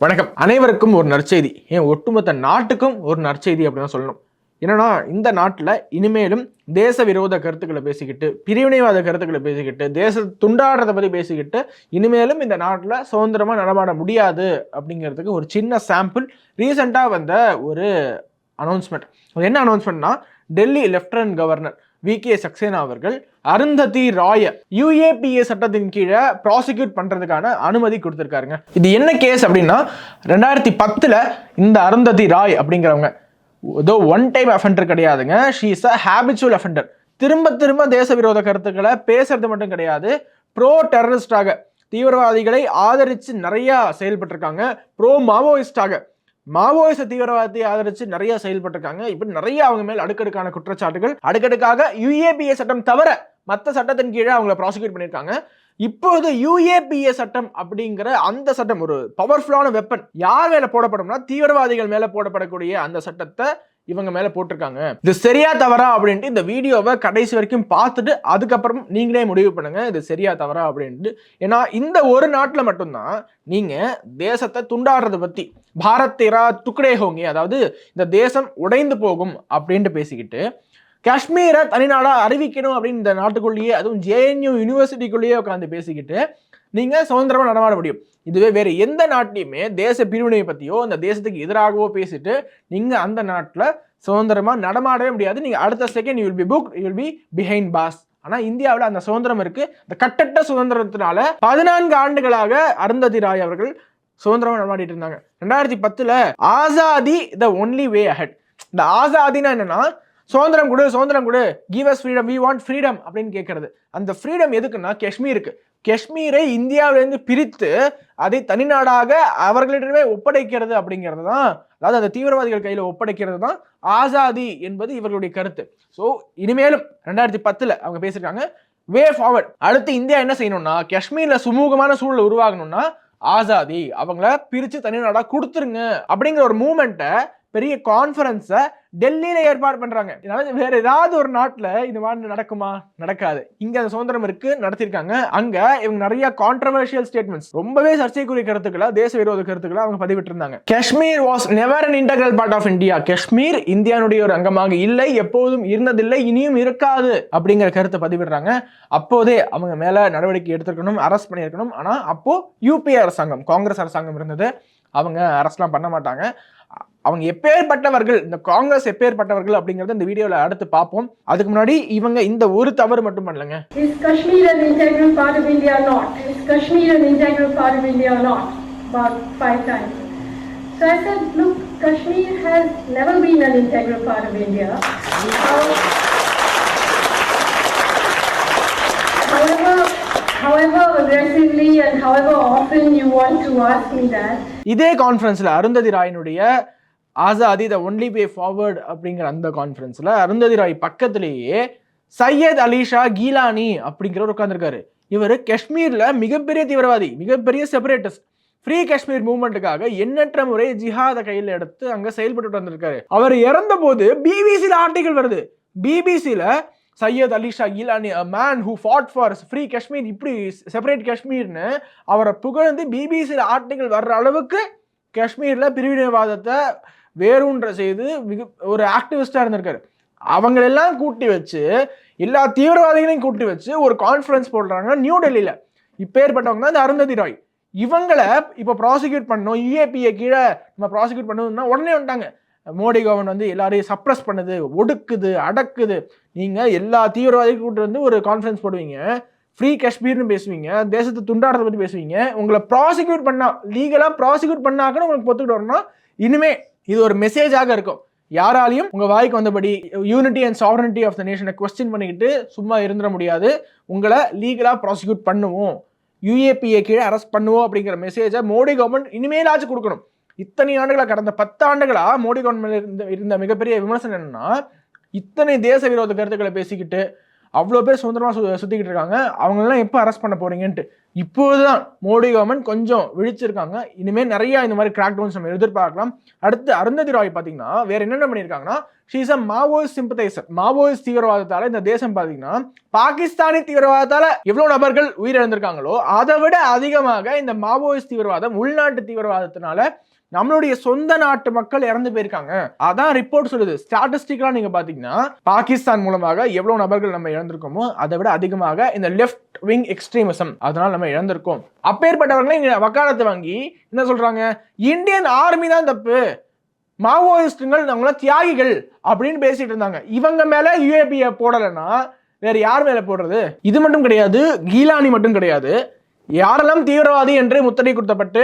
வணக்கம். அனைவருக்கும் ஒரு நற்செய்தி. ஏன் ஒட்டுமொத்த நாட்டுக்கும் ஒரு நற்செய்தி அப்படின்னு சொல்லணும். என்னன்னா இந்த நாட்டில் இனிமேலும் தேச விரோத கருத்துக்களை பேசிக்கிட்டு பிரிவினைவாத கருத்துக்களை பேசிக்கிட்டு தேச துண்டாடுறதை பற்றி பேசிக்கிட்டு இனிமேலும் இந்த நாட்டில் சுதந்திரமாக நடமாட முடியாது அப்படிங்கிறதுக்கு ஒரு சின்ன சாம்பிள் ரீசெண்டாக வந்த ஒரு அனௌன்ஸ்மெண்ட் அது என்ன அனௌன்ஸ்மெண்ட்னா Delhi lieutenant governor V. K. Saxena அவர்கள் அருந்ததி ராய யூஏபிஏ சட்டத்தின் கீழே ப்ராசிக்யூட் பண்ணுறதுக்கான அனுமதி கொடுத்துருக்காருங்க. இது என்ன கேஸ் அப்படின்னா ரெண்டாயிரத்தி பத்தில் இந்த அருந்ததி ராய் அப்படிங்கிறவங்க ஏதோ ஒன் டைம் அஃபெண்டர் கிடையாதுங்க. She is a habitual offender திரும்ப திரும்ப தேச விரோத கருத்துக்களை பேசுறது மட்டும் கிடையாது ப்ரோ டெரரிஸ்டாக தீவிரவாதிகளை ஆதரித்து நிறையா செயல்பட்டிருக்காங்க ப்ரோ மாவோயிஸ்டாக மாவோயிச தீவிரவாதத்தை ஆதரிச்சு நிறைய செயல்பட்டிருக்காங்க. இப்படி நிறைய அவங்க மேல் அடுக்கடுக்கான குற்றச்சாட்டுகள் அடுக்கடுக்காக யுஏபிஏ சட்டம் தவிர மற்ற சட்டத்தின் கீழே அவங்கள ப்ராசிக்யூட் பண்ணியிருக்காங்க. இப்போது யுஏபிஏ சட்டம் அப்படிங்கிற அந்த சட்டம் ஒரு பவர்ஃபுல்லான வெப்பன் யார் மேல போடப்படும்னா தீவிரவாதிகள் மேல போடப்படக்கூடிய அந்த சட்டத்தை இவங்க மேலே போட்டிருக்காங்க. இது சரியா தவறா அப்படின்ட்டு இந்த வீடியோவை கடைசி வரைக்கும் பார்த்துட்டு அதுக்கப்புறம் நீங்களே முடிவு பண்ணுங்க இது சரியா தவறா அப்படின்ட்டு. ஏன்னா இந்த ஒரு நாட்டில் மட்டும்தான் நீங்கள் தேசத்தை துண்டாடுறதை பற்றி பாரத் தேரா துக்கடே ஹோங்கி அதாவது இந்த தேசம் உடைந்து போகும் அப்படின்ட்டு பேசிக்கிட்டு காஷ்மீரை தனிநாடாக அறிவிக்கணும் அப்படின்னு இந்த நாட்டுக்குள்ளேயே அதுவும் ஜேஎன்யூ யூனிவர்சிட்டிக்குள்ளேயே உட்காந்து பேசிக்கிட்டு நீங்கள் சுதந்திரமாக நடமாட முடியும். இதுவே வேறு எந்த நாட்டிலையுமே தேச பிரிவினை பற்றியோ அந்த தேசத்துக்கு எதிராகவோ பேசிட்டு நீங்கள் அந்த நாட்டில் சுதந்திரமாக நடமாடவே முடியாது. நீங்கள் அடுத்த second you will be book you will be behind bars ஆனால் இந்தியாவில் அந்த சுதந்திரம் இருக்குது இந்த கட்டட்ட சுதந்திரத்தினால பதினான்கு ஆண்டுகளாக அருந்ததி ராய் அவர்கள் சுதந்திரமாக நடமாடிட்டு இருந்தாங்க. ரெண்டாயிரத்தி பத்தில் Azadi the only way ahead இந்த ஆசாதினா என்னன்னா சுதந்திரம் கொடு சுதந்திரம் கொடு give us freedom we want freedom அப்படின்னு கேட்கறது அந்த ஃப்ரீடம் எதுக்குன்னா காஷ்மீருக்கு. காஷ்மீரை இந்தியாவிலேருந்து பிரித்து அதை தனிநாடாக அவர்களிடமே ஒப்படைக்கிறது அப்படிங்கிறது தான் அதாவது அந்த தீவிரவாதிகள் கையில் ஒப்படைக்கிறது தான் ஆசாதி என்பது இவர்களுடைய கருத்து. ஸோ இனிமேலும் ரெண்டாயிரத்தி பத்தில் அவங்க பேசியிருக்காங்க வே ஃபார்வர்ட் அடுத்து இந்தியா என்ன செய்யணும்னா காஷ்மீரில் சுமூகமான சூழல் உருவாகணும்னா ஆசாதி அவங்கள பிரித்து தனிநாடாக கொடுத்துருங்க அப்படிங்கிற ஒரு மூமெண்ட்டை பெரிய கான்ஃபரன்ஸை டெல்லியில் ஏற்பாடு பண்ணுறாங்க இதனால வேற ஏதாவது ஒரு நாட்டில் இது மாதிரி நடக்குமா? நடக்காது. இங்கே அந்த சுதந்திரம் இருக்கு நடத்திருக்காங்க அங்கே இவங்க நிறைய கான்ட்ரவர்ஷியல் ஸ்டேட்மெண்ட்ஸ் ரொம்பவே சர்ச்சைக்குரிய கருத்துக்களை தேச விரோத கருத்துக்களை அவங்க பதிவிட்டிருந்தாங்க. Kashmir was never an integral part of India Kashmir இந்தியானுடைய ஒரு அங்கமாக இல்லை எப்போதும் இருந்ததில்லை இனியும் இருக்காது அப்படிங்கிற கருத்தை பதிவிடுறாங்க. அப்போதே அவங்க மேலே நடவடிக்கை எடுத்திருக்கணும் அரெஸ்ட் பண்ணியிருக்கணும். ஆனால் அப்போ யூபிஏ அரசாங்கம் காங்கிரஸ் அரசாங்கம் இருந்தது. அவங்க அரெஸ்ட்லாம் பண்ண மாட்டாங்க. அவங்க எப்பேற்பட்டவர்கள் இந்த காங்கிரஸ் எப்பேற்பட்டவர்கள் அப்படிங்கறத இந்த வீடியோல அடுத்து பார்ப்போம் அதுக்கு முன்னாடி இவங்க இந்த ஒரு தவறு மட்டும் பண்ணலங்க Is Kashmir an integral part of India or not? Is Kashmir an integral part of India or not? About five times. So I said, look, Kashmir has never been an integral part of India. How- However, aggressively and however often you want to ask me that, இதே கான்ஃபரன்ஸில் Arundhati ராயினுடைய Azadi the only way forward அப்படிங்கிற அந்த கான்ஃபரன்ஸில் அருந்ததி ராய் பக்கத்திலேயே சையத் அலிஷா கீலானி அப்படிங்கிறவர் உட்காந்துருக்காரு இவர் காஷ்மீரில் மிகப்பெரிய தீவிரவாதி மிகப்பெரிய செப்பரேட்டஸ்ட் ஃப்ரீ காஷ்மீர் மூவ்மெண்ட்டுக்காக எண்ணற்ற முறை ஜிஹாத கையில் எடுத்து அங்கே செயல்பட்டு வந்திருக்காரு. அவர் இறந்த போது பிபிசியில் ஆர்டிகல் வருது. பிபிசியில் Syed Ali Shah Geelani a man who fought for free Kashmir இப்படி செப்பரேட் காஷ்மீர்னு அவரை புகழ்ந்து பிபிசியில் ஆர்டிகல் வர்ற அளவுக்கு காஷ்மீரில் பிரிவினைவாதத்தை வேறுன்ற செய்து மிக ஒரு ஆக்டிவிஸ்டாக இருந்திருக்காரு. அவங்களெல்லாம் கூட்டி வச்சு எல்லா தீவிரவாதிகளையும் கூட்டி வச்சு ஒரு கான்ஃபரன்ஸ் போடுறாங்க நியூ டெல்லியில் இப்பேற்பட்டவங்க தான் இந்த அருந்ததி ராய். இவங்களை இப்போ ப்ராசிக்யூட் பண்ணணும் யூஏபிஏ கீழே நம்ம ப்ராசிக்யூட் பண்ணணும்னா உடனே வந்துட்டாங்க. மோடி கவர்மெண்ட் வந்து எல்லாரையும் சப்ரஸ் பண்ணுது ஒடுக்குது அடக்குது. நீங்கள் எல்லா தீவிரவாதிகள் கூட்டு வந்து ஒரு கான்ஃபரன்ஸ் போடுவீங்க. ஃப்ரீ காஷ்மீர்னு பேசுவீங்க. தேசத்தை துண்டாடுறத பற்றி பேசுவீங்க. உங்களை ப்ராசிக்யூட் பண்ணா லீகலாக ப்ராசிக்யூட் பண்ணாக்கன்னு உங்களுக்கு பொத்துக்கிட்டு வரணும்னா இனிமே இது ஒரு மெசேஜாக இருக்கும். யாராலையும் உங்கள் வாய்க்கு வந்தபடி unity and sovereignty of the நேஷனை question பண்ணிக்கிட்டு சும்மா இருந்துட முடியாது. உங்களை லீகலாக ப்ராசிக்யூட் பண்ணுவோம். யூஏபிஏ கீழே அரெஸ்ட் பண்ணுவோம் அப்படிங்கிற மெசேஜை மோடி கவர்மெண்ட் இனிமேலாச்சும் கொடுக்கணும். இத்தனை ஆண்டுகளாக கடந்த பத்து ஆண்டுகளாக மோடி கவர்மெண்ட் இருந்த இருந்த மிகப்பெரிய விமர்சனம் என்னன்னா இத்தனை தேச விரோத கருத்துக்களை பேசிக்கிட்டு அவ்வளோ பேர் சுதந்திரமாக சு சுற்றிக்கிட்டு இருக்காங்க. அவங்களெல்லாம் எப்போ அரெஸ்ட் பண்ண போறீங்கன்ட்டு. இப்போதுதான் மோடி கவர்மெண்ட் கொஞ்சம் விழிச்சிருக்காங்க. இனிமேல் நிறையா இந்த மாதிரி கிராக் டவுன்ஸ் நம்ம எதிர்பார்க்கலாம். அடுத்து அருந்ததி ராய் பார்த்தீங்கன்னா வேற என்னென்ன பண்ணியிருக்காங்கன்னா she's a Maoist sympathiser Maoist தீவிரவாதத்தால் இந்த தேசம் பார்த்தீங்கன்னா பாகிஸ்தானி தீவிரவாதத்தால் எவ்வளோ நபர்கள் உயிரிழந்திருக்காங்களோ அதை விட அதிகமாக இந்த மாவோயிஸ்ட் தீவிரவாதம் உள்நாட்டு தீவிரவாதத்தினால நம்மளுடைய சொந்த நாட்டு மக்கள் இறந்து போயிருக்காங்க. அதான் ரிப்போர்ட் சொல்லுது. ஸ்டாட்டிஸ்டிக்கலா நீங்க பாத்தீங்கன்னா பாகிஸ்தான் மூலமாக எவ்வளவு நபர்கள் நம்ம இழந்திருக்கோமோ அதை விட அதிகமாக இந்த லெஃப்ட் விங் எக்ஸ்ட்ரீமிசம் அதனால நம்ம இழந்திருக்கோம். அப்பேற்பட்டவர்களை வக்காலத்தை வாங்கி என்ன சொல்றாங்க? இந்தியன் ஆர்மி தான் தப்பு. மாவோயிஸ்டுங்கள் அவங்கள தியாகிகள் அப்படின்னு பேசிட்டு இருந்தாங்க. இவங்க மேல யூஏபியை போடலைன்னா வேற யார் மேல போடுறது? இது மட்டும் கிடையாது கீலானி மட்டும் கிடையாது. யாரெல்லாம் தீவிரவாதி என்று முத்திரை கொடுத்தப்பட்டு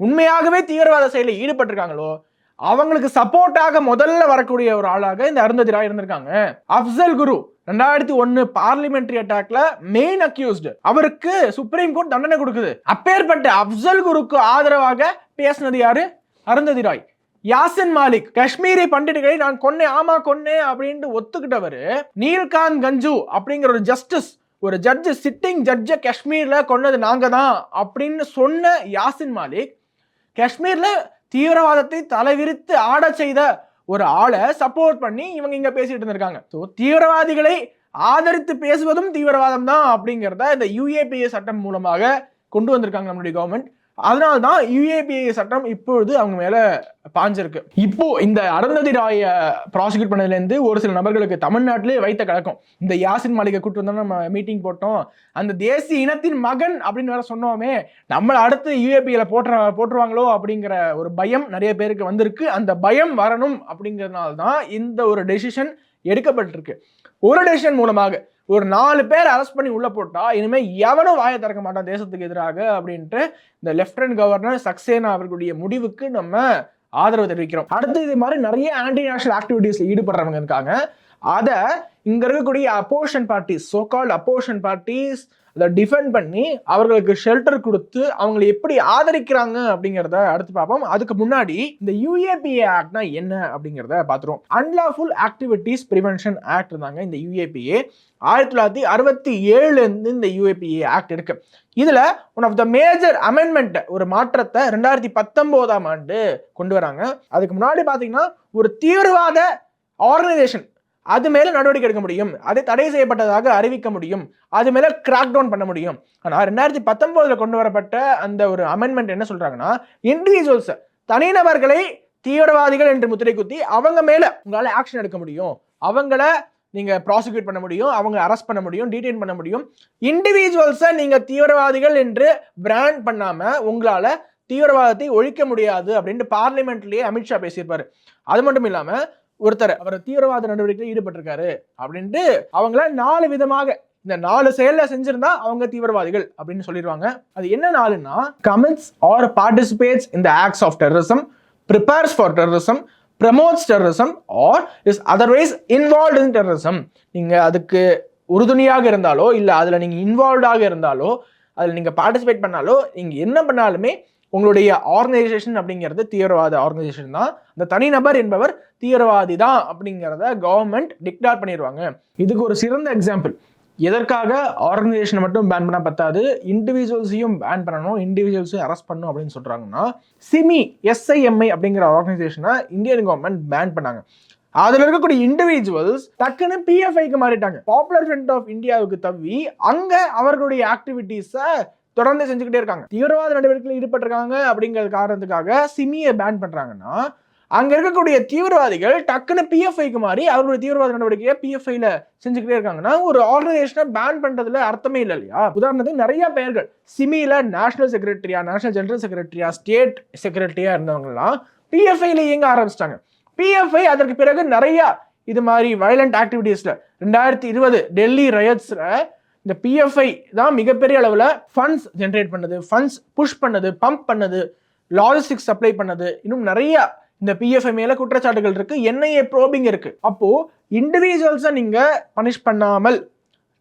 உண்மையாகவே தீவிரவாத செயலில் ஈடுபட்டிருக்காங்களோ அவங்களுக்கு சப்போர்ட்டாக முதல்ல வரக்கூடிய ஒரு ஆளாக இந்த அருந்ததி ராய் இருந்திருக்காங்க. அப்சல் குரு ரெண்டாயிரத்தி ஒன்னு பார்லிமெண்ட்ரி அட்டாக்ல மெயின் அக்யூஸ்டு அவருக்கு சுப்ரீம் கோர்ட் தண்டனை கொடுக்குது. அப்பேற்பட்ட அப்சல் குருக்கு ஆதரவாக பேசினது யாரு? அருந்ததி ராய் யாசின் மாலிக் காஷ்மீரி பண்டிட்டுகளை நான் கொன்னே ஆமா கொன்னே அப்படின்ட்டு ஒத்துக்கிட்டவர் நீல்காந்த் கஞ்சு அப்படிங்கிற ஒரு ஜஸ்டிஸ் ஒரு ஜட்ஜ் சிட்டிங் ஜட்ஜை காஷ்மீரில் கொன்னது நாங்கள் தான் அப்படின்னு சொன்ன யாசின் மாலிக் காஷ்மீரில் தீவிரவாதத்தை தலைவிரித்து ஆட செய்த ஒரு ஆளை சப்போர்ட் பண்ணி இவங்க இங்கே பேசிட்டு இருந்திருக்காங்க. ஸோ தீவிரவாதிகளை ஆதரித்து பேசுவதும் தீவிரவாதம் தான் அப்படிங்கிறத இந்த யுஏபிஏ சட்டம் மூலமாக கொண்டு வந்திருக்காங்க நம்மளுடைய கவர்மெண்ட் அதனால தான் யூஏபிஏ சட்டம் இப்பொழுது அவங்க மேலே பாஞ்சிருக்கு. இப்போ இந்த அருந்ததி ராய ப்ராசிக்யூட் பண்ணதுலேருந்து ஒரு சில நபர்களுக்கு தமிழ்நாட்டிலே வைத்த கழக்கம் இந்த யாசின் மாளிகை கூட்டு வந்தோம் நம்ம மீட்டிங் போட்டோம். அந்த தேசிய இனத்தின் மகன் அப்படின்னு வேற சொன்னோமே நம்மளை அடுத்து யூஏபியில் போட்டுற போட்டுருவாங்களோ அப்படிங்கிற ஒரு பயம் நிறைய பேருக்கு வந்திருக்கு. அந்த பயம் வரணும் அப்படிங்கிறதுனால தான் இந்த ஒரு டெசிஷன் எடுக்கப்பட்டிருக்கு. ஒரு டெசிஷன் மூலமாக ஒரு நாலு பேர் அரெஸ்ட் பண்ணி உள்ள போட்டா இனிமே எவனும் வாயை திறக்க மாட்டான் தேசத்துக்கு எதிராக அப்படின்ட்டு இந்த லெப்டினன்ட் கவர்னர் சக்சேனா அவர்களுடைய முடிவுக்கு நம்ம ஆதரவு தெரிவிக்கிறோம். அடுத்து இது மாதிரி நிறைய ஆன்டி நேஷனல் ஆக்டிவிட்டீஸ்ல ஈடுபடுறவங்க இருக்காங்க. அதை இங்கே இருக்கக்கூடிய opposition parties so called opposition parties அதை டிஃபெண்ட் பண்ணி அவர்களுக்கு ஷெல்டர் கொடுத்து அவங்களை எப்படி ஆதரிக்கிறாங்க அப்படிங்கிறத அடுத்து பார்ப்போம். அதுக்கு முன்னாடி இந்த யூஏபிஏ ஆக்ட்னா என்ன அப்படிங்கிறத பார்த்துருவோம். அன்லாஃபுல் ஆக்டிவிட்டீஸ் ப்ரிவென்ஷன் ஆக்ட் இருந்தாங்க இந்த யூஏபிஏ ஆயிரத்தி தொள்ளாயிரத்தி அறுபத்தி ஏழுலேருந்து இந்த யூஏபிஏ ஆக்ட் இருக்கு. இதில் one of the major amendment ஒரு மாற்றத்தை ரெண்டாயிரத்தி பத்தொம்போதாம் ஆண்டு கொண்டு வராங்க. அதுக்கு முன்னாடி பார்த்தீங்கன்னா ஒரு தீவிரவாத ஆர்கனைசேஷன் அது மேலே நடவடிக்கை எடுக்க முடியும். அதை தடை செய்யப்பட்டதாக அறிவிக்க முடியும். அது மேலே கிராக் டவுன் பண்ண முடியும். ஆனால் ரெண்டாயிரத்தி பத்தொம்போதில் கொண்டு வரப்பட்ட அந்த ஒரு அமெண்ட்மெண்ட் என்ன சொல்கிறாங்கன்னா இண்டிவிஜுவல்ஸ் தனிநபர்களை தீவிரவாதிகள் என்று முத்திரை குத்தி அவங்க மேலே உங்களால் ஆக்ஷன் எடுக்க முடியும். அவங்கள நீங்கள் ப்ராசிக்யூட் பண்ண முடியும். அவங்க அரெஸ்ட் பண்ண முடியும். டீடைன் பண்ண முடியும். இண்டிவிஜுவல்ஸை நீங்கள் தீவிரவாதிகள் என்று பிராண்ட் பண்ணாமல் உங்களால் தீவிரவாதத்தை ஒழிக்க முடியாது அப்படின்ட்டு பார்லிமெண்ட்லேயே அமித்ஷா பேசியிருப்பார். அது மட்டும் இல்லாமல் ஒருத்தர் அவர் தீவிரவாத நடவடிக்கையில் ஈடுபட்டிருக்காரு அப்படின்ட்டு அவங்கள நாலு விதமாக இந்த நாலு செயல்ல செஞ்சிருந்தா அவங்க தீவிரவாதிகள் அப்படின்னு சொல்லிடுவாங்க அது என்ன நாளுன்னா கமெண்ட்ஸ் ஆர் பார்ட்டிசிபேட்ஸ் இந்த acts of terrorism prepares for terrorism promotes terrorism or is otherwise involve in terrorism நீங்கள் அதுக்கு உறுதுணையாக இருந்தாலோ இல்லை அதில் நீங்கள் இன்வால்வ்டாக இருந்தாலோ அதில் நீங்கள் பார்ட்டிசிபேட் பண்ணாலோ நீங்கள் என்ன பண்ணாலுமே உங்களுடைய ஆர்கனைசேஷன் அப்படிங்கிறது தீவிரவாத ஆர்கனைசேஷன் தான். அந்த தனிநபர் என்பவர் தீவிரவாதி தான் அப்படிங்கிறத கவர்மெண்ட் டிக்டார் பண்ணிடுவாங்க இதுக்கு ஒரு சிறந்த எக்ஸாம்பிள் எதற்காக ஆர்கனைசேஷனை மட்டும் பேன் பண்ண பத்தாது? இண்டிவிஜுவல்ஸையும் பேன் பண்ணணும் இண்டிவிஜுவல்ஸையும் அரெஸ்ட் பண்ணணும் அப்படின்னு சொல்கிறாங்கன்னா சிமி எஸ்ஐஎம்ஐ அப்படிங்கிற ஆர்கனைசேஷனை இந்தியன் கவர்மெண்ட் பேன் பண்ணாங்க. அதில் இருக்கக்கூடிய இண்டிவிஜுவல்ஸ் டக்குன்னு பிஎஃப்ஐக்கு மாறிட்டாங்க. பாப்புலர் ஃப்ரண்ட் ஆஃப் இந்தியாவுக்கு தவி அங்கே அவர்களுடைய ஆக்டிவிட்டீஸை தொடர்ந்து செஞ்சுக்கிட்டே இருக்காங்க. தீவிரவாத நடவடிக்கையில் ஈடுபட்டிருக்காங்க அப்படிங்கிற காரணத்துக்காக சிமியை பேன் பண்ணுறாங்கன்னா அங்கே இருக்கக்கூடிய தீவிரவாதிகள் டக்குன்னு பிஎஃப்ஐக்கு மாறி அவருடைய தீவிரவாத நடவடிக்கையை பிஎஃப்ஐல செஞ்சுக்கிட்டே இருக்காங்கன்னா ஒரு ஆர்கனைசேஷனை பேன் பண்றதுல அர்த்தமே இல்லை இல்லையா? உதாரணத்துக்கு நிறைய பெயர்கள். சிமியில நேஷனல் செக்ரட்டரியா நேஷனல் ஜெனரல் செக்ரட்டரியா ஸ்டேட் செக்ரட்டரியா இருந்தவங்கலாம் பிஎஃப்ஐல இயங்க ஆரம்பிச்சிட்டாங்க. பிஎஃப்ஐ அதற்கு பிறகு நிறைய இது மாதிரி வயலண்ட் ஆக்டிவிட்டீஸ்ல ரெண்டாயிரத்தி இருபது டெல்லி ரயட்ஸ்ல இந்த பிஎஃப்ஐ தான் மிகப்பெரிய அளவில் ஃபண்ட்ஸ் ஜென்ரேட் பண்ணது ஃபண்ட்ஸ் புஷ் பண்ணது பம்ப் பண்ணது லாஜிஸ்டிக்ஸ் சப்ளை பண்ணது. இன்னும் நிறைய இந்த பிஎஃப்ஐ மேல குற்றச்சாட்டுகள் இருக்கு என்ஐஏ ப்ரோபிங் இருக்கு. அப்போ இண்டிவிஜுவல்ஸை நீங்க பனிஷ் பண்ணாமல்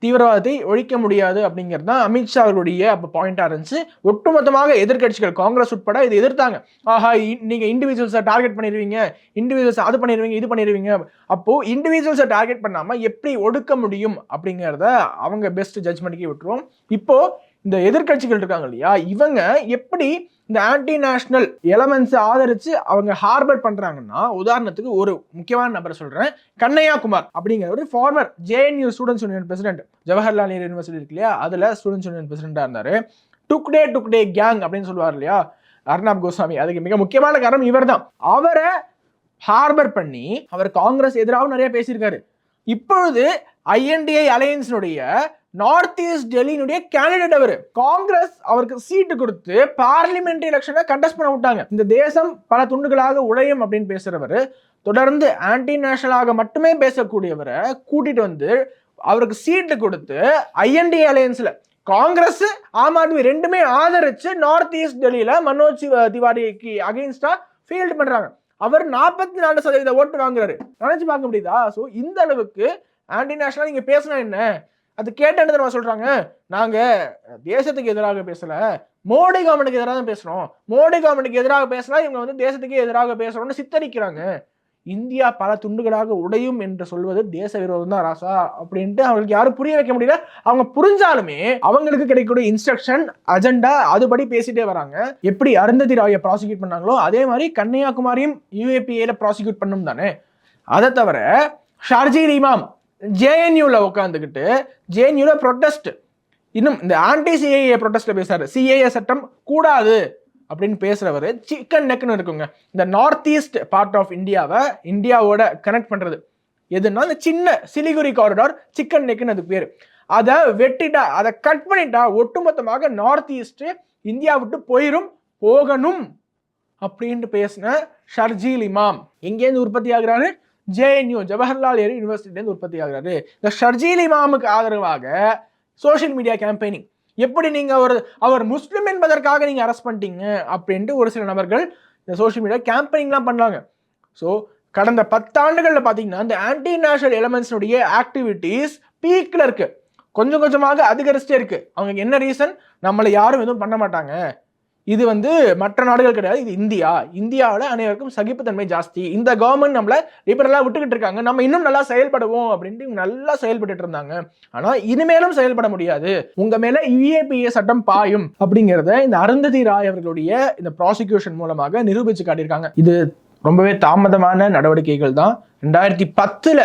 தீவிரவாதத்தை ஒழிக்க முடியாது அப்படிங்கிறது தான் அமித்ஷா அவர்களுடைய அப்போ பாயிண்டாக இருந்துச்சு. ஒட்டுமொத்தமாக எதிர்க்கட்சிகள் காங்கிரஸ் உட்பட இதை எதிர்த்தாங்க. ஆஹா இ- இண்டிவிஜுவல்ஸை டார்கெட் பண்ணிடுவீங்க இண்டிவிஜுவல்ஸ் அது பண்ணிடுவீங்க இது பண்ணிடுவீங்க அப்போது இண்டிவிஜுவல்ஸை டார்கெட் பண்ணாமல் எப்படி ஒடுக்க முடியும் அப்படிங்கிறத அவங்க பெஸ்ட் ஜட்ஜ்மெண்ட்க்கு விட்டுருவோம் இப்போது இந்த எதிர்க்கட்சிகள் இருக்காங்க இல்லையா? இவங்க எப்படி இந்த ஆன்டி நேஷனல் எலமெண்ட்ஸை ஆதரித்து அவங்க ஹார்பர் பண்ணுறாங்கன்னா உதாரணத்துக்கு ஒரு முக்கியமான நபரை சொல்கிறேன் கண்ணையா குமார் அப்படிங்கிற ஒரு former JNU students union president Jawaharlal Nehru university இருக்கு இல்லையா? அதில் ஸ்டூடெண்ட்ஸ் யூனியன் பிரசிடென்டா டே டுக்டே டுக்டே கேங் அப்படின்னு சொல்லுவார் இல்லையா? அர்ணாப் கோஸ்வாமி. அதுக்கு மிக முக்கியமான காரணம் இவர்தான். அவரை ஹார்பர் பண்ணி அவர் காங்கிரஸ் எதிராகவும் நிறைய பேசியிருக்காரு. இப்பொழுது ஐஎன்டிஐ அலையன்ஸினுடைய நார்த் ஈஸ்ட் டெல்லியினுடைய கேண்டிடேட் அவர். காங்கிரஸ் அவருக்கு சீட்டு கொடுத்து பார்லிமெண்ட் எலெக்ஷனை கண்டெஸ்ட் பண்ண விட்டாங்க. இந்த தேசம் பல துண்டுகளாக உழையும் அப்படின்னு பேசுறவர் தொடர்ந்து ஆன்டி நேஷனலாக மட்டுமே பேசக்கூடியவரை கூட்டிட்டு வந்து அவருக்கு சீட்டு கொடுத்து ஐஎன்டி அலையன்ஸ்ல காங்கிரஸ் ஆம் ஆத்மி ரெண்டுமே ஆதரிச்சு நார்த் ஈஸ்ட் டெல்லியில மனோஜ் திவாரிக்கு அகைன்ஸ்டா ஃபீல்டு பண்றாங்க. அவர் நாற்பத்தி நாலு சதவீத ஓட்டு வாங்குறாரு. நினைச்சு பார்க்க முடியுதா? ஸோ இந்த அளவுக்கு ஆன்டி நேஷனலா நீங்க பேசினா என்ன? அது கேட்ட என்ன சொல்றாங்க? நாங்க தேசத்துக்கு எதிராக பேசல. மோடி கவர்மெண்ட்டுக்கு எதிராக தான் பேசுறோம். மோடி கவர்மெண்ட்டுக்கு எதிராக பேசினா இவங்க வந்து தேசத்துக்கே எதிராக பேசுறோம்னு சித்தரிக்கிறாங்க. இந்தியா பல துண்டுகளாக உடையும் என்று சொல்வது தேச விரோதம் தான் ராசா அப்படின்ட்டு அவங்களுக்கு யாரும் புரிய வைக்க முடியல. அவங்க புரிஞ்சாலுமே அவங்களுக்கு கிடைக்கக்கூடிய இன்ஸ்ட்ரக்ஷன் அஜெண்டா அதுபடி பேசிட்டே வராங்க. எப்படி அருந்ததி ராயை ப்ராசிக்யூட் பண்ணாங்களோ அதே மாதிரி கன்னியாகுமரியும் யூஏபிஏல ப்ராசிக்யூட் பண்ணும் தானே. அதை தவிர ஷார்ஜி இமாம் ஜேஎன்யூவில் உட்காந்துக்கிட்டு ஜேஎன்யூவில் ப்ரொட்டஸ்ட் இன்னும் இந்த ஆன்டி சிஏஏ ப்ரொட்டஸ்ட்டில் பேசுகிறார் சிஏஏ சட்டம் கூடாது அப்படின்னு பேசுகிறவர் சிக்கன் நெக்குன்னு இருக்குங்க. இந்த நார்த் ஈஸ்ட் பார்ட் ஆஃப் இந்தியாவை இந்தியாவோட கனெக்ட் பண்ணுறது எதுனா இந்த சின்ன சிலிகுரி காரிடார் சிக்கன் நெக்குன்னு அதுக்கு பேர். அதை வெட்டிட்டா அதை கட் பண்ணிட்டா ஒட்டுமொத்தமாக நார்த் ஈஸ்ட்டு இந்தியா விட்டு போயிடும் போகணும் அப்படின்ட்டு பேசின ஷர்ஜீல் இமாம். எங்கேருந்து உற்பத்தி ஆகுறாரு? ஜேஎன்யூ ஜவஹர்லால் நேரு யூனிவர்சிட்டிலேருந்து உற்பத்தி ஆகிறாரு. இந்த ஷர்ஜீல் இமாமுக்கு ஆதரவாக சோஷியல் மீடியா கேம்பெயினிங் எப்படி நீங்கள் ஒரு அவர் முஸ்லீம் என்பதற்காக நீங்கள் அரெஸ்ட் பண்ணிட்டீங்க அப்படின்ட்டு ஒரு சில நபர்கள் இந்த சோஷியல் மீடியா கேம்பெயினிங்லாம் பண்ணாங்க ஸோ கடந்த பத்தாண்டுகளில் பார்த்தீங்கன்னா இந்த ஆன்டி நேஷனல் எலமெண்ட்ஸுடைய ஆக்டிவிட்டீஸ் பீக்கில் இருக்குது கொஞ்சம் கொஞ்சமாக அதிகரிச்சுட்டே இருக்குது அவங்க என்ன ரீசன் நம்மளை யாரும் எதுவும் பண்ண மாட்டாங்க. இது வந்து மற்ற நாடுகள் கிடையாது இது இந்தியா. இந்தியாவில் அனைவருக்கும் சகிப்புத்தன்மை ஜாஸ்தி. இந்த கவர்மெண்ட் நம்மளை லிபரலாக விட்டுக்கிட்டு இருக்காங்க. நம்ம இன்னும் நல்லா செயல்படுவோம் அப்படின்ட்டு நல்லா செயல்பட்டு இருந்தாங்க. ஆனால் இனிமேலும் செயல்பட முடியாது. உங்க மேல யுஏபிஏ சட்டம் பாயும் அப்படிங்கிறத இந்த அருந்ததி ராய் அவர்களுடைய இந்த ப்ராசிக்யூஷன் மூலமாக நிரூபிச்சு காட்டியிருக்காங்க. இது ரொம்பவே தாமதமான நடவடிக்கைகள் தான். ரெண்டாயிரத்தி பத்தில்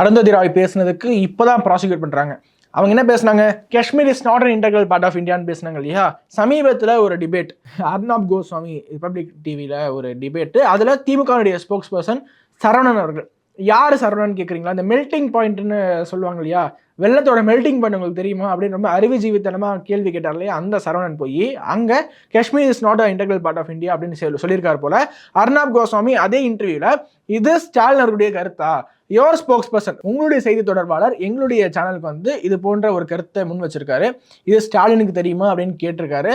அருந்ததி ராய் பேசுனதுக்கு இப்போதான் ப்ராசிக்யூட் பண்ணுறாங்க அவங்க என்ன பேசுனாங்க? Kashmir is not an integral part of இந்தியான்னு பேசினாங்க இல்லையா? சமீபத்தில் ஒரு டிபேட் அர்னாப் கோஸ்வாமி ரிப்பப்ளிக் டிவியில் ஒரு டிபேட்டு அதில் திமுகவுடைய ஸ்போக்ஸ் பர்சன் சரவணன் அவர்கள். யார் சரவணன் கேட்குறீங்களா அந்த மெல்டிங் பாயிண்ட்னு சொல்லுவாங்க இல்லையா? வெள்ளத்தோட மெல்டிங் பாயிண்ட் உங்களுக்கு தெரியுமா? அப்படின்னு ரொம்ப அறிவுஜீவித்தனமாக கேள்வி கேட்டார் இல்லையா? அந்த சரவணன் போய் அங்கே Kashmir is not a integral part of India அப்படின்னு சொல்லி சொல்லியிருக்காரு போல. அர்னாப் கோஸ்வாமி அதே இன்டர்வியூவில் இது ஸ்டாலினருடைய கருத்தா? யோர் ஸ்போக்ஸ் பர்சன் உங்களுடைய செய்தி தொடர்பாளர் எங்களுடைய சேனலுக்கு வந்து இது போன்ற ஒரு கருத்தை முன் வச்சிருக்காரு இது ஸ்டாலினுக்கு தெரியுமா அப்படின்னு கேட்டிருக்காரு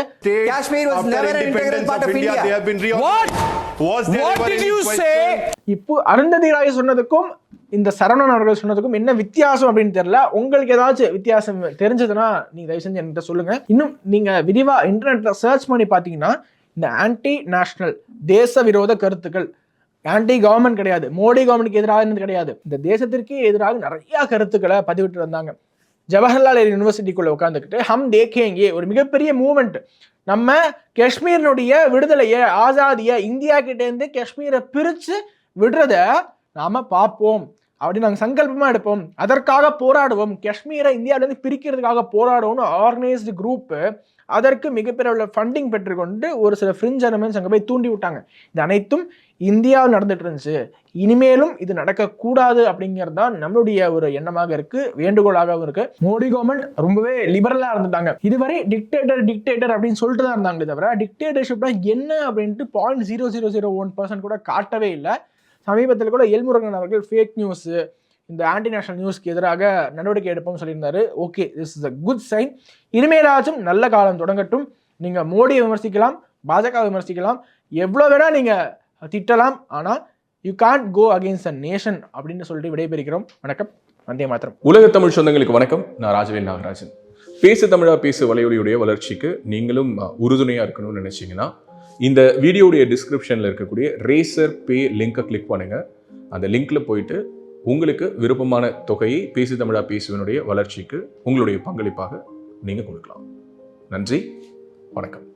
Kashmir was After never an integral independence part of of India, India. they have been What? reorganized. Was there What ever did any you question? say? இப்போ அருந்ததி ராய் சொன்னதுக்கும் இந்த சரவணன் அவர்கள் சொன்னதுக்கும் என்ன வித்தியாசம் அப்படின்னு தெரியல உங்களுக்கு ஏதாச்சும் வித்தியாசம் தெரிஞ்சதுன்னா நீங்க தயவு செஞ்சு என்கிட்ட சொல்லுங்க இன்னும் நீங்க விரிவா இன்டர்நெட்ல சர்ச் பண்ணி பார்த்தீங்கன்னா இந்த ஆன்டி நேஷனல் தேச விரோத கருத்துக்கள் ஆன்டி கவர்மெண்ட் கிடையாது. மோடி கவர்மெண்ட்க்கு எதிராக கிடையாது. இந்த தேசத்திற்கு எதிராக நிறைய கருத்துக்களை பதிவிட்டு வந்தாங்க. ஜவஹர்லால் நேரு யூனிவர்சிட்டிக்குள்ள உட்காந்துக்கிட்டு ஹம் தேக்கேங்கே ஒரு மிகப்பெரிய மூமெண்ட் நம்ம காஷ்மீரினுடைய விடுதலையை ஆசாதியை இந்தியா கிட்டேருந்து காஷ்மீரை பிரித்து விடுறத நாம் பார்ப்போம். அப்படி நாங்கள் சங்கல்பமாக எடுப்போம். அதற்காக போராடுவோம். காஷ்மீரை இந்தியாவிலேருந்து பிரிக்கிறதுக்காக போராடுவோம்னு ஆர்கனைஸ்டு குரூப் அதற்கு மிகப்பெரிய உள்ள ஃபண்டிங் பெற்றுக்கொண்டு ஒரு சில ஃப்ரிஞ்ச் எலமெண்ட்ஸ் அங்கே போய் தூண்டி விட்டாங்க. இது அனைத்தும் இந்தியாவில் நடந்துட்டு இருந்துச்சு இனிமேலும் இது நடக்கக்கூடாது அப்படிங்கிறது தான் நம்மளுடைய ஒரு எண்ணமாக இருக்கு வேண்டுகோளாகவும் இருக்கு. மோடி கவர்மெண்ட் ரொம்பவே லிபரலா இருந்துட்டாங்க. இதுவரை டிக்டேட்டர் டிக்டேட்டர் அப்படின்னு சொல்லிட்டு தான் இருந்தாங்களே தவிர டிக்டேட்டர்ஷிப்னா என்ன அப்படின்ட்டு point zero zero zero one percent கூட காட்டவே இல்லை. சமீபத்தில் கூட எல்முருகன் அவர்கள் ஃபேக் நியூஸ் இந்த ஆன்டி நேஷனல் நியூஸ்க்கு எதிராக நடவடிக்கை எடுப்போம்னு சொல்லியிருந்தாரு. Okay this is a good sign இனிமேலாச்சும் நல்ல காலம் தொடங்கட்டும். நீங்கள் மோடியை விமர்சிக்கலாம் பாஜக விமர்சிக்கலாம். எவ்வளோ வேணால் நீங்கள் திட்டலாம். ஆனால் you can't go against a nation அப்படின்னு சொல்லிட்டு விடைபெறுகிறோம். வணக்கம். வந்தே மாத்திரம் உலக தமிழ் சொந்தங்களுக்கு வணக்கம். நான் ராஜவேல் நாகராஜன். பேசு தமிழா பேசு வலையொலியுடைய வளர்ச்சிக்கு நீங்களும் உறுதுணையாக இருக்கணும்னு நினச்சிங்கன்னா இந்த வீடியோடைய டிஸ்கிரிப்ஷனில் இருக்கக்கூடிய ரேசர் பே லிங்கை கிளிக் பண்ணுங்கள் அந்த லிங்கில் போயிட்டு உங்களுக்கு விருப்பமான தொகையை பேசு தமிழா பேசுவனுடைய வளர்ச்சிக்கு உங்களுடைய பங்களிப்பாக நீங்கள் கொடுக்கலாம். நன்றி. வணக்கம்.